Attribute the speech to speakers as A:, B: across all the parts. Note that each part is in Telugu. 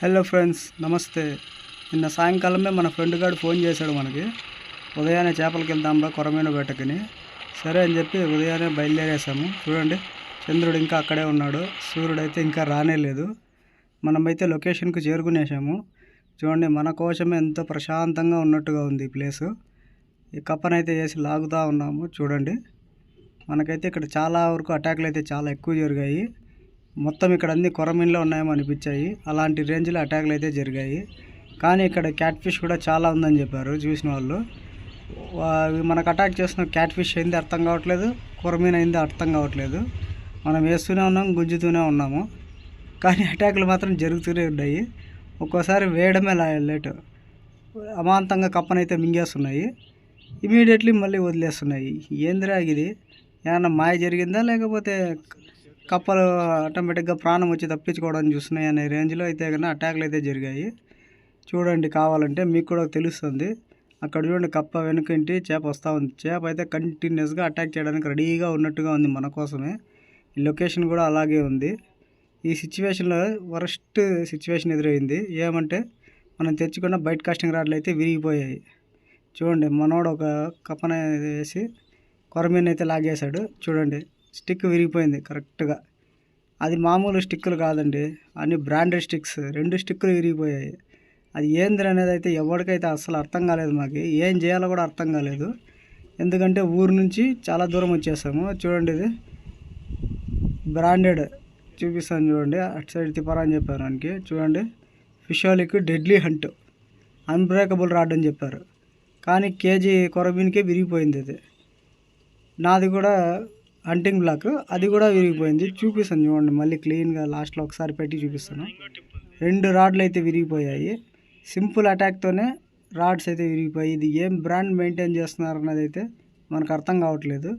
A: హలో ఫ్రెండ్స్ నమస్తే. నిన్న సాయంకాలమే మన ఫ్రెండ్ గారు ఫోన్ చేశాడు మనకి. ఉదయాన్నే చేపలకి వెళ్దాంరా కొరమైన వేటకని. సరే అని చెప్పి ఉదయాన్నే బయలుదేరేసాము చూడండి చంద్రుడు ఇంకా అక్కడే ఉన్నాడు. సూర్యుడు అయితే ఇంకా రానే లేదు. మనమైతే లొకేషన్కి చేరుకునేసాము చూడండి మన కోసమే ఎంతో ప్రశాంతంగా ఉన్నట్టుగా ఉంది ఈ ప్లేసు. ఈ కప్పనైతే వేసి లాగుతూ ఉన్నాము. చూడండి మనకైతే ఇక్కడ చాలా వరకు అటాక్లు అయితే చాలా ఎక్కువ జరిగాయి. మొత్తం ఇక్కడ అన్ని కొరమీన్లో ఉన్నాయేమో అనిపించాయి. అలాంటి రేంజ్లో అటాక్లు అయితే జరిగాయి. కానీ ఇక్కడ క్యాట్ ఫిష్ కూడా చాలా ఉందని చెప్పారు చూసిన వాళ్ళు. మనకు అటాక్ చేసిన క్యాట్ ఫిష్ అయింది అర్థం కావట్లేదు కొరమీన్ అయింది అర్థం కావట్లేదు. మనం వేస్తూనే ఉన్నాం గుంజుతూనే ఉన్నాము. కానీ అటాకులు మాత్రం జరుగుతూనే ఉన్నాయి. ఒక్కోసారి వేయడమే లా- లేటు. అమాంతంగా కప్పనైతే మింగేస్తున్నాయి. ఇమీడియట్లీ మళ్ళీ వదిలేస్తున్నాయి. ఏందిరా ఇది? ఏమన్నా మాయ జరిగిందా? లేకపోతే కప్పలు ఆటోమేటిక్గా ప్రాణం వచ్చి తప్పించుకోవడానికి చూస్తున్నాయి అనే రేంజ్లో అయితే కన్నా అటాక్లు అయితే జరిగాయి. చూడండి కావాలంటే మీకు కూడా తెలుస్తుంది. అక్కడ చూడండి కప్ప వెనుకంటి చేప వస్తూ ఉంది. చేప అయితే కంటిన్యూస్గా అటాక్ చేయడానికి రెడీగా ఉన్నట్టుగా ఉంది మన కోసమే. ఈ లొకేషన్ కూడా అలాగే ఉంది. ఈ సిచ్యువేషన్లో వరస్ట్ సిచ్యువేషన్ ఎదురైంది. ఏమంటే మనం తెచ్చుకున్న బయట కాస్టింగ్ రాడ్లు అయితే విరిగిపోయాయి. చూడండి మనోడు ఒక కప్పన వేసి కొరమీన అయితే లాగేశాడు. చూడండి. స్టిక్ విరిగిపోయింది కరెక్ట్గా. అది మామూలు స్టిక్కులు కాదండి. అన్ని బ్రాండెడ్ స్టిక్స్ రెండు స్టిక్కులు విరిగిపోయాయి. అది ఏంది అనేది అయితే ఎవరికైతే అస్సలు అర్థం కాలేదు మాకు. ఏం చేయాలో కూడా అర్థం కాలేదు. ఎందుకంటే ఊరు నుంచి చాలా దూరం వచ్చేసాము. చూడండి ఇది. బ్రాండెడ్ చూపిస్తాను చూడండి. అటు సైడ్ తిప్పరా అని చెప్పారు దానికి చూడండి. Fisholic deadly hunt. Unbreakable rod అని చెప్పారు. కానీ కేజీ కొరబీన్కే విరిగిపోయింది అది నాది కూడా హంటింగ్ బ్లాక్ అది కూడా విరిగిపోయింది. చూపిస్తాను చూడండి. మళ్ళీ క్లీన్గా లాస్ట్లో ఒకసారి పెట్టి చూపిస్తాను. రెండు రాడ్లు అయితే విరిగిపోయాయి. సింపుల్ అటాక్తోనే రాడ్స్ అయితే విరిగిపోయి ఇది ఏం బ్రాండ్ మెయింటైన్ చేస్తున్నారు అన్నది అయితే మనకు అర్థం కావట్లేదు.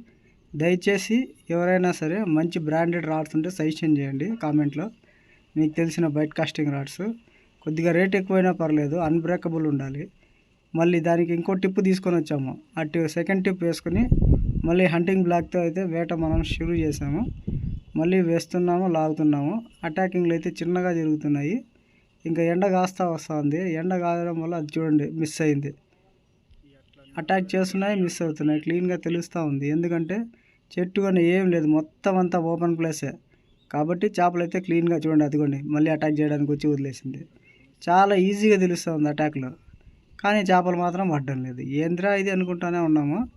A: దయచేసి ఎవరైనా సరే మంచి బ్రాండెడ్ రాడ్స్ ఉంటే సజెషన్ చేయండి కామెంట్లో. మీకు తెలిసిన బైట్ కాస్టింగ్ రాడ్స్. కొద్దిగా రేట్ ఎక్కువైనా పర్లేదు. అన్బ్రేకబుల్ ఉండాలి. మళ్ళీ దానికి ఇంకో టిప్ తీసుకొని వచ్చాము. అటు సెకండ్ టిప్ వేసుకుని మళ్ళీ హంటింగ్ బ్లాక్తో అయితే వేట మనం షురూ చేసాము. మళ్ళీ వేస్తున్నాము లాగుతున్నాము. అటాకింగ్లు అయితే చిన్నగా జరుగుతున్నాయి. ఇంకా ఎండ కాస్తా వస్తుంది. ఎండ కాదడం వల్ల అది చూడండి మిస్ అయింది. అటాక్ చేస్తున్నాయి మిస్ అవుతున్నాయి. క్లీన్గా తెలుస్తూ ఉంది. ఎందుకంటే చెట్టు కానీ ఏం లేదు. మొత్తం అంతా ఓపెన్ ప్లేసే కాబట్టి చేపలు అయితే క్లీన్గా చూడండి అదిగోండి. మళ్ళీ అటాక్ చేయడానికి వచ్చి వదిలేసింది. చాలా ఈజీగా తెలుస్తూ ఉంది అటాక్లో కానీ చేపలు మాత్రం పడ్డం లేదు. ఏంద్రా ఇది అనుకుంటానే ఉన్నాము.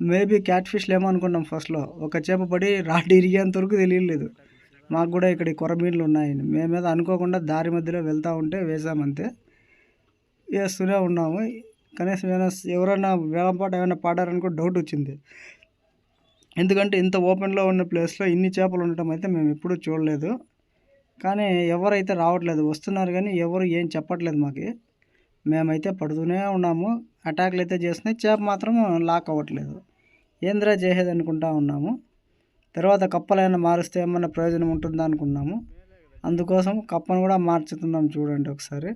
A: మేబీ క్యాట్ ఫిష్లు ఏమో అనుకున్నాం ఫస్ట్లో. ఒక చేప పడి రాడ్ ఇరిగేంత వరకు తెలియలేదు మాకు కూడా ఇక్కడ ఈ కొరమీన్లు ఉన్నాయని. మేమేదో అనుకోకుండా దారి మధ్యలో వెళ్తూ ఉంటే వేసామంతే వేస్తూనే ఉన్నాము. కనీసం ఏమైనా ఎవరైనా వేలంపాట ఏమైనా పాడారనుకో డౌట్ వచ్చింది. ఎందుకంటే ఇంత ఓపెన్లో ఉన్న ప్లేస్లో ఇన్ని చేపలు ఉండటం అయితే మేము ఎప్పుడూ చూడలేదు. కానీ ఎవరైతే రావట్లేదు వస్తున్నారు కానీ ఎవరు ఏం చెప్పట్లేదు మాకు. మేమైతే పడుతూనే ఉన్నాము. అటాక్లు అయితే చేస్తున్నాయి. చేప మాత్రం లాక్ అవ్వట్లేదు. ఏంద్రా చేసేది అనుకుంటా ఉన్నాము. తర్వాత కప్పలైనా మారుస్తే ఏమన్నా ప్రయోజనం ఉంటుందా అనుకున్నాము. అందుకోసం కప్పను కూడా మార్చుతున్నాం చూడండి ఒకసారి.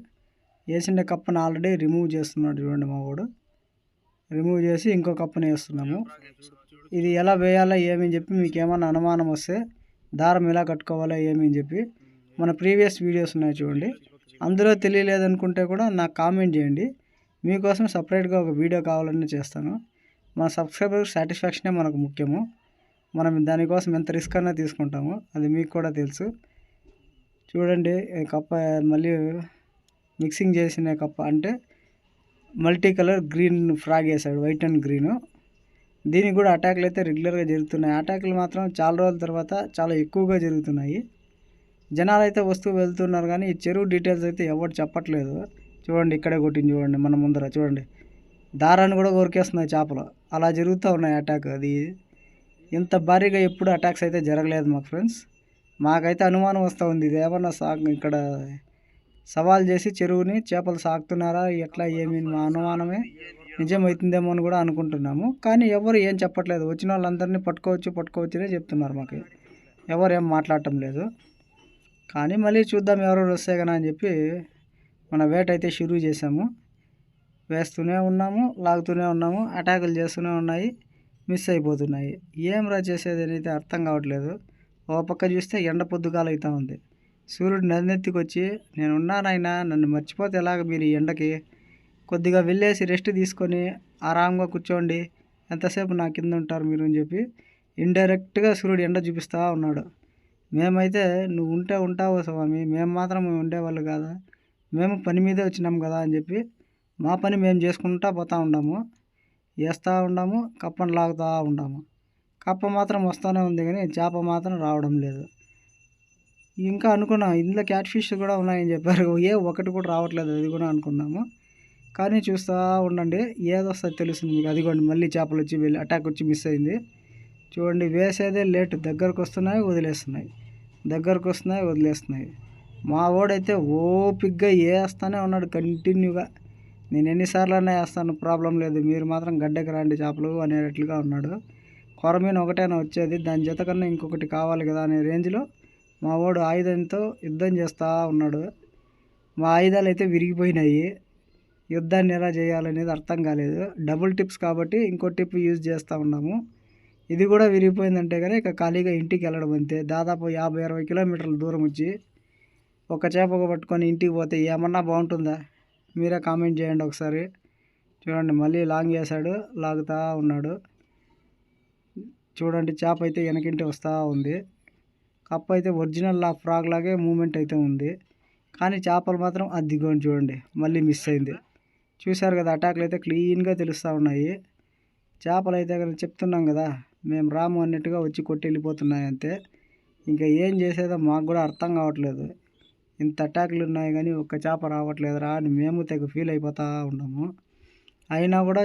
A: వేసిన కప్పను ఆల్రెడీ రిమూవ్ చేస్తున్నాడు చూడండి మా వాడు. రిమూవ్ చేసి ఇంకో కప్పను వేస్తున్నాము. ఇది ఎలా వేయాలో ఏమని చెప్పి మీకు ఏమైనా అనుమానం వస్తే దారం ఎలా కట్టుకోవాలో ఏమని చెప్పి మన ప్రీవియస్ వీడియోస్ ఉన్నాయి చూడండి. అందులో తెలియలేదనుకుంటే కూడా నాకు కామెంట్ చేయండి. మీకోసం సపరేట్గా ఒక వీడియో కావాలని చేస్తాను. మన సబ్స్క్రైబర్ సాటిస్ఫాక్షనే మనకు ముఖ్యము. మనం దానికోసం ఎంత రిస్క్ అన్నా తీసుకుంటాము. అది మీకు కూడా తెలుసు. చూడండి కప్ప మళ్ళీ మిక్సింగ్ చేసిన కప్ప అంటే మల్టీ కలర్ గ్రీన్ ఫ్రాగ్ వేసాడు వైట్ అండ్ గ్రీను. దీనికి కూడా అటాక్లు అయితే రెగ్యులర్గా జరుగుతున్నాయి. అటాక్లు మాత్రం చాలా రోజుల తర్వాత చాలా ఎక్కువగా జరుగుతున్నాయి. జనాలు అయితే వస్తూ వెళ్తున్నారు కానీ ఈ చెరువు డీటెయిల్స్ అయితే ఎవరు చెప్పట్లేదు. చూడండి ఇక్కడే కొట్టింది చూడండి మన ముందర చూడండి. దారాన్ని కూడా కొరికేస్తున్నాయి చేపలు. అలా జరుగుతూ ఉన్నాయి అటాక్ అది. ఇంత భారీగా ఎప్పుడు అటాక్స్ అయితే జరగలేదు మాకు ఫ్రెండ్స్ మాకైతే అనుమానం వస్తూ ఉంది. ఇది ఏమన్నా సాగు ఇక్కడ సవాల్ చేసి చెరువుని చేపలు సాగుతున్నారా? ఎట్లా ఏమి మా అనుమానమే. నిజమవుతుందేమో అని కూడా అనుకుంటున్నాము. కానీ ఎవరు ఏం చెప్పట్లేదు. వచ్చిన వాళ్ళందరినీ పట్టుకోవచ్చు పట్టుకోవచ్చునే చెప్తున్నారు మాకు. ఎవరు ఏం మాట్లాడటం లేదు. కానీ మళ్ళీ చూద్దాం ఎవరెవరు వస్తే కదా అని చెప్పి మన వేట అయితే షురూ చేసాము వేస్తూనే ఉన్నాము లాగుతూనే ఉన్నాము అటాకులు చేస్తూనే ఉన్నాయి మిస్ అయిపోతున్నాయి. ఏం రా చేసేది అయితే అర్థం కావట్లేదు. ఓ పక్క చూస్తే ఎండ పొద్దుగాల అవుతూ ఉంది. సూర్యుడు నన్నెత్తికి వచ్చి నేను ఉన్నానైనా నన్ను మర్చిపోతే ఎలాగ మీరు ఈ ఎండకి? కొద్దిగా వెళ్ళేసి రెస్ట్ తీసుకొని ఆరాంగా కూర్చోండి. ఎంతసేపు నా కింద ఉంటారు మీరు? అని చెప్పి ఇండైరెక్ట్గా సూర్యుడు ఎండ చూపిస్తూ ఉన్నాడు. మేమైతే నువ్వు ఉంటే ఉంటావు స్వామి మేము మాత్రం ఉండేవాళ్ళు కాదా? మేము పని మీదే వచ్చినాం కదా అని చెప్పి మా పని మేము చేసుకుంటా పోతూ ఉన్నాము వేస్తూ ఉన్నాము కప్పను లాగుతూ ఉన్నాము కప్ప మాత్రం వస్తూనే ఉంది కానీ చేప మాత్రం రావడం లేదు. ఇంకా అనుకున్నాం ఇందులో క్యాట్ ఫిష్ కూడా ఉన్నాయని చెప్పారు. ఏ ఒకటి కూడా రావట్లేదు అది కూడా అనుకున్నాము. కానీ చూస్తూ ఉండండి ఏదో వస్తుంది తెలుస్తుంది మీకు. అదిగోండి మళ్ళీ చేపలు వచ్చి వెళ్ళి అటాక్ వచ్చి మిస్ అయింది. చూడండి వేసేదే లేట్ దగ్గరకు వస్తున్నాయి వదిలేస్తున్నాయి. దగ్గరకు వస్తున్నాయి వదిలేస్తున్నాయి. మా వాడైతే ఓపిగ్గా వేస్తూనే ఉన్నాడు కంటిన్యూగా. నేను ఎన్నిసార్లు అన్నా వేస్తాను ప్రాబ్లం లేదు. మీరు మాత్రం గడ్డకి రాండి చేపలు అనేటట్లుగా ఉన్నాడు. కొరమీన ఒకటైనా వచ్చేది దాని జత కన్నా ఇంకొకటి కావాలి కదా అనే రేంజ్లో మా వాడు ఆయుధంతో యుద్ధం చేస్తూ ఉన్నాడు. మా ఆయుధాలు అయితే విరిగిపోయినాయి. యుద్ధాన్ని ఎలా చేయాలనేది అర్థం కాలేదు. డబుల్ టిప్స్ కాబట్టి ఇంకో టిప్ యూజ్ చేస్తూ ఉన్నాము. ఇది కూడా విరిగిపోయిందంటే కానీ ఇక ఖాళీగా ఇంటికి వెళ్ళడం అంతే దాదాపు యాభై అరవై కిలోమీటర్ల దూరం వచ్చి ఒక చేప పట్టుకొని ఇంటికి పోతే ఏమన్నా బాగుంటుందా? మీరే కామెంట్ చేయండి ఒకసారి. చూడండి మళ్ళీ లాంగ్ చేశాడు లాగుతూ ఉన్నాడు. చూడండి చేప అయితే వెనకింటి వస్తూ ఉంది. కప్ప అయితే ఒరిజినల్ లా ఫ్రాగ్ లాగే మూమెంట్ అయితే ఉంది. కానీ చేపలు మాత్రం అద్దిగోండి చూడండి మళ్ళీ మిస్ అయింది. చూశారు కదా అటాక్లు అయితే క్లీన్గా తెలుస్తూ ఉన్నాయి. చేపలు అయితే కదా చెప్తున్నాం కదా మేము రాము అన్నట్టుగా వచ్చి కొట్టి వెళ్ళిపోతున్నాయి అంతే ఇంకా ఏం చేసేదో మాకు కూడా అర్థం కావట్లేదు. ఇంత అటాకులు ఉన్నాయి కానీ ఒక్క చేప రావట్లేదురా అని మేము తెగ ఫీల్ అయిపోతూ ఉన్నాము. అయినా కూడా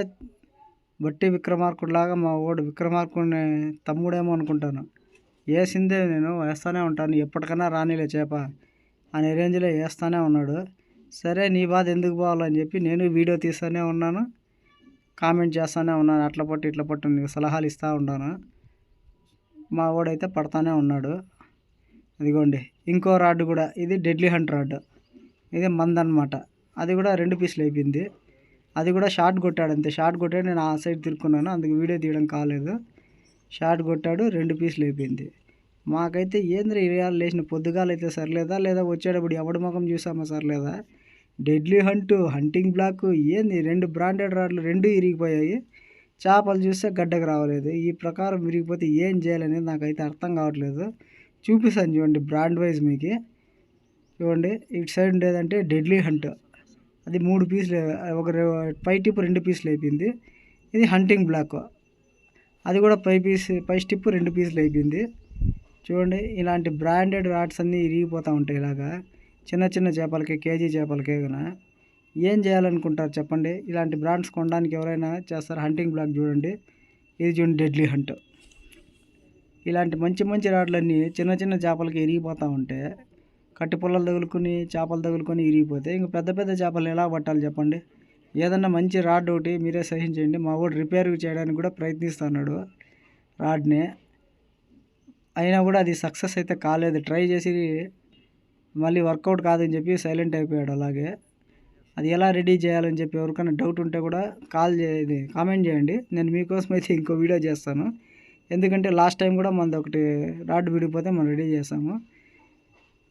A: బట్టి విక్రమార్కుడిలాగా మా ఓడు విక్రమార్కుడిని తమ్ముడేమో అనుకుంటాను. వేసిందే నేను వేస్తూనే ఉంటాను ఎప్పటికైనా రానిలే చేప అనే రేంజ్లో వేస్తూనే ఉన్నాడు. సరే నీ బాధ ఎందుకు పోవాలని చెప్పి నేను వీడియో తీస్తూనే ఉన్నాను. కామెంట్ చేస్తూనే ఉన్నాను అట్ల పట్టు ఇట్లా పట్టు నీకు సలహాలు ఇస్తూ ఉన్నాను మా వాడైతే పడతానే ఉన్నాడు. ఇదిగోండి ఇంకో రాడ్ కూడా ఇది డెడ్లీ హంట్ రాడ్. ఇది మంద అనమాట అది కూడా రెండు పీసులు అయిపోయింది. అది కూడా షార్ట్ కొట్టాడు అంతే. షార్ట్ కొట్టాడు నేను ఆ సైడ్ తిరుక్కున్నాను అందుకు వీడియో తీయడం కాలేదు. షార్ట్ కొట్టాడు రెండు పీసులు అయిపోయింది. మాకైతే ఏంద్ర ఇరవై లేచిన పొద్దుగాలు అయితే సర్లేదా? లేదా వచ్చేటప్పుడు ఎవడి ముఖం చూసామా సర్లేదా? డెడ్లీ హంటు హంటింగ్ బ్లాక్ ఏంది? రెండు బ్రాండెడ్ రాడ్లు రెండు ఇరిగిపోయాయి. చేపలు చూస్తే గడ్డకు రావలేదు. ఈ ప్రకారం విరిగిపోతే ఏం చేయాలనేది నాకైతే అర్థం కావట్లేదు. చూపిస్తాను చూడండి బ్రాండ్ వైజ్ మీకు. చూడండి ఇటు సైడ్ ఉండేదంటే డెడ్లీ హంట్. అది మూడు పీసులు ఒక పై టిప్పు రెండు పీసులు అయిపోయింది. ఇది హంటింగ్ బ్లాక్. అది కూడా పై పీస్ పై స్టిప్పు రెండు పీసులు అయిపోయింది. చూడండి ఇలాంటి బ్రాండెడ్ రాడ్స్ అన్నీ ఇరిగిపోతూ ఉంటాయి ఇలాగా. చిన్న చిన్న చేపలకి కేజీ చేపలకే కన్నా ఏం చేయాలనుకుంటారు చెప్పండి? ఇలాంటి బ్రాండ్స్ కొనడానికి ఎవరైనా చేస్తారు? హంటింగ్ బ్లాక్ చూడండి. ఇది చూడండి డెడ్లీ హంట్. ఇలాంటి మంచి మంచి రాడ్లన్నీ చిన్న చిన్న చేపలకి ఇరిగిపోతూ ఉంటే కట్టి పుల్లలు తగులుకొని చేపలు తగులుకొని ఇరిగిపోతే ఇంక పెద్ద పెద్ద చేపలు ఎలా పట్టాలి చెప్పండి? ఏదన్నా మంచి రాడ్ ఒకటి మీరే సహించండి మా వాడు రిపేర్ చేయడానికి కూడా ప్రయత్నిస్తున్నాడు రాడ్ని. అయినా కూడా అది సక్సెస్ అయితే కాలేదు. ట్రై చేసి మళ్ళీ వర్కౌట్ కాదని చెప్పి సైలెంట్ అయిపోయాడు అలాగే. అది ఎలా రెడీ చేయాలని చెప్పి ఎవరికైనా డౌట్ ఉంటే కూడా కాల్ చేయండి కామెంట్ చేయండి. నేను మీకోసం అయితే ఇంకో వీడియో చేస్తాను. ఎందుకంటే లాస్ట్ టైం కూడా మనది ఒకటి రాడ్ విడిపోతే మనం రెడీ చేసాము.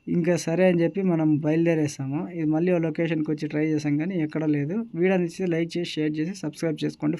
A: ఇంకా సరే అని చెప్పి మనం బయలుదేరేసాము. ఇది మళ్ళీ లొకేషన్కి వచ్చి ట్రై చేసాం కానీ ఎక్కడ లేదు. వీడియో నచ్చితే లైక్ చేసి షేర్ చేసి సబ్స్క్రైబ్ చేసుకోండి.